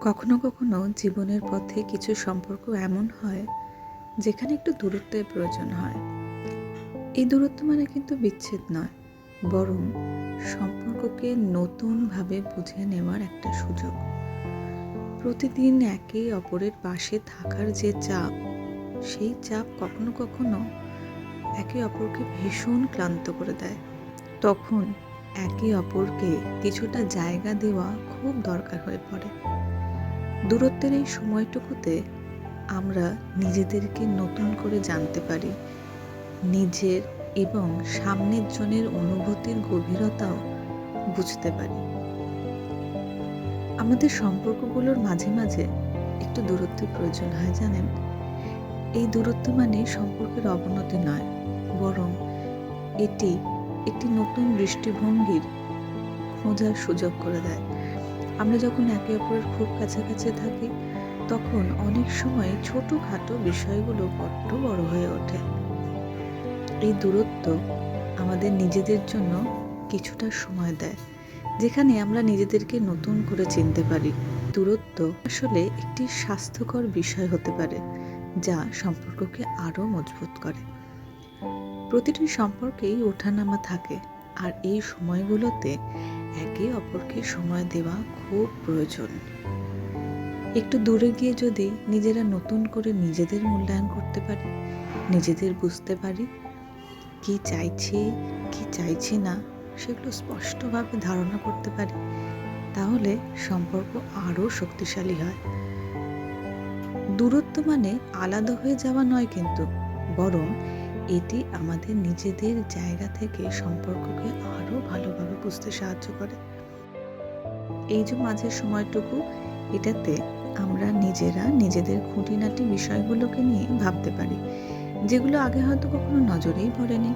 কখনো কখনো জীবনের পথে কিছু সম্পর্ক এমন হয়, যেখানে একটু দূরত্বের প্রয়োজন হয়। এই দূরত্ব মানে কিন্তু বিচ্ছেদ নয়, বরং সম্পর্ককে নতুনভাবে বুঝে নেওয়ার একটা সুযোগ। প্রতিদিন একে অপরের পাশে থাকার যে চাপ, সেই চাপ কখনো কখনো একে অপরকে ভীষণ ক্লান্ত করে দেয়। তখন একে অপরকে কিছুটা জায়গা দেওয়া খুব দরকার হয়ে পড়ে। দূরত্বের এই সময়টুকুতে আমরা নিজেদেরকে নতুন করে জানতে পারি। নিজের এবং সামনের জনের অনুভূতির গভীরতাও বুঝতে পারি। আমাদের সম্পর্কগুলোর মাঝে মাঝে একটু দূরত্বের প্রয়োজন হয়, জানেন? এই দূরত্ব মানে সম্পর্কের অবনতি নয়, বরং এটি একটি নতুন দৃষ্টিভঙ্গির খোঁজার সুযোগ করে দেয়। আমরা যখন একে অপরের খুব কাছাকাছি থাকি, তখন অনেক সময় ছোটোখাটো বিষয়গুলো বড্ড বড় হয়ে ওঠে। এই দূরত্ব আমাদের নিজেদের জন্য কিছুটা সময় দেয়, যেখানে আমরা নিজেদেরকে নতুন করে চিনতে পারি। দূরত্ব আসলে একটি স্বাস্থ্যকর বিষয় হতে পারে, যা সম্পর্ককে আরও মজবুত করে। প্রতিটি সম্পর্কেই ওঠানামা থাকে, আর এই সময়গুলোতে একে অপরকে সময় দেওয়া খুব প্রয়োজন। একটু দূরে গিয়ে যদি নিজেরা নতুন করে নিজেদের মূল্যায়ন করতে পারি, নিজেদের বুঝতে পারি কি চাইছি কি চাইছি না, সেগুলো স্পষ্টভাবে ধারণা করতে পারি, তাহলে সম্পর্ক আরও শক্তিশালী হয়। দূরত্ব মানে আলাদা হয়ে যাওয়া নয় কিন্তু, বরং এটি আমাদের নিজেদের জায়গা থেকে সম্পর্ককে আরও ভালোভাবে বুঝতে সাহায্য করে। এই যে মাঝের সময়টুকু, এটাতে আমরা নিজেরা নিজেদের খুঁটিনাটি বিষয়গুলোকে নিয়ে ভাবতে পারি, যেগুলো আগে হয়তো কখনো নজরেই পড়েনি।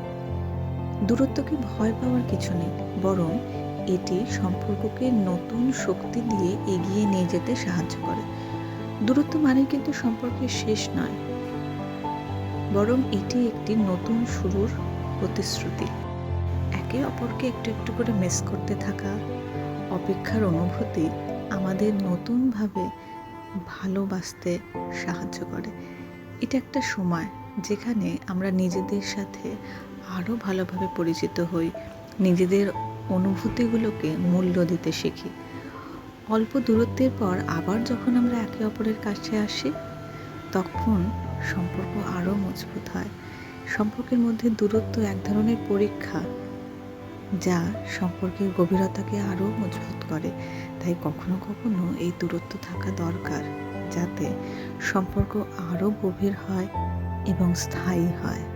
দূরত্বকে ভয় পাওয়ার কিছু নেই, বরং এটি সম্পর্ককে নতুন শক্তি দিয়ে এগিয়ে নিয়ে যেতে সাহায্য করে। দূরত্ব মানে কিন্তু সম্পর্কের শেষ নয় বরং এটি একটি নতুন শুরুর প্রতিশ্রুতি। একে অপরকে একটু একটু করে মিস করতে থাকা অপেক্ষার অনুভূতি আমাদের নতুনভাবে ভালোবাসতে সাহায্য করে। এটা একটা সময় যেখানে আমরা নিজেদের সাথে আরও ভালোভাবে পরিচিত হই, নিজেদের অনুভূতিগুলোকে মূল্য দিতে শিখি। অল্প দূরত্বের পর আবার যখন আমরা একে অপরের কাছে আসি, তখন সম্পর্ক আরও মজবুত হয়। সম্পর্কের মধ্যে দূরত্ব এক ধরনের পরীক্ষা যা সম্পর্কের গভীরতাকে আরও মজবুত করে। তাই কখনো কখনো এই দূরত্ব থাকা দরকার যাতে সম্পর্ক আরও গভীর হয় এবং স্থায়ী হয়।